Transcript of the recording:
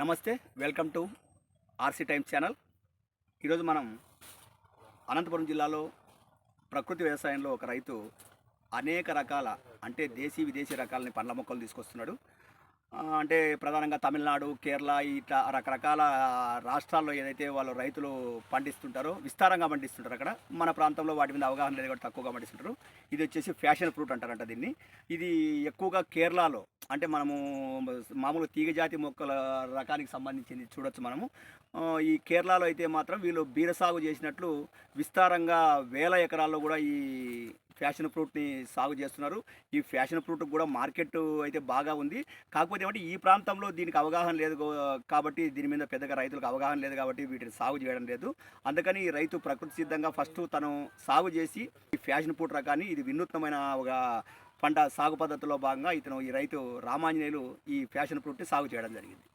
నమస్తే welcome to RC Times channel. ఈరోజు మనం అనంతపురం జిల్లాలో ప్రకృతి వ్యవసాయంలో ఒక రైతు అనేక రకాల అంటే దేశీ విదేశీ రకాలని పండ్ల మొక్కలు తీసుకొస్తున్నాడు. అంటే ప్రధానంగా తమిళనాడు కేరళ ఇట్లా రకరకాల రాష్ట్రాల్లో ఏదైతే వాళ్ళు రైతులు పండిస్తుంటారో విస్తారంగా పండిస్తుంటారు అక్కడ మన ప్రాంతంలో వాటి మీద అవగాహన లేదు కూడా తక్కువగా పండిస్తుంటారు. ఇది వచ్చేసి ఫ్యాషన్ ఫ్రూట్ అంటారంట దీన్ని. ఇది ఎక్కువగా కేరళలో అంటే మనము మామూలు తీగజాతి మొక్కల రకానికి సంబంధించింది చూడొచ్చు మనము. ఈ కేరళలో అయితే మాత్రం వీళ్ళు బీర సాగు చేసినట్లు విస్తారంగా వేల ఎకరాల్లో కూడా ఈ ఫ్యాషన్ ఫ్రూట్ని సాగు చేస్తున్నారు. ఈ ఫ్యాషన్ ఫ్రూట్ కూడా మార్కెట్ అయితే బాగా ఉంది. కాకపోతే ఏమంటే ఈ ప్రాంతంలో దీనికి అవగాహన లేదు కాబట్టి దీని మీద పెద్దగా రైతులకు అవగాహన లేదు కాబట్టి వీటిని సాగు చేయడం లేదు. అందుకని రైతు ప్రకృతి సిద్ధంగా ఫస్ట్ తను సాగు చేసి ఈ ఫ్యాషన్ ఫ్రూట్ రకాన్ని ఇది వినూత్నమైన ఒక పంట సాగు పద్ధతిలో భాగంగా ఇతను ఈ రైతు రామాంజనేయులు ఈ ఫ్యాషన్ ఫ్రూట్ని సాగు చేయడం జరిగింది.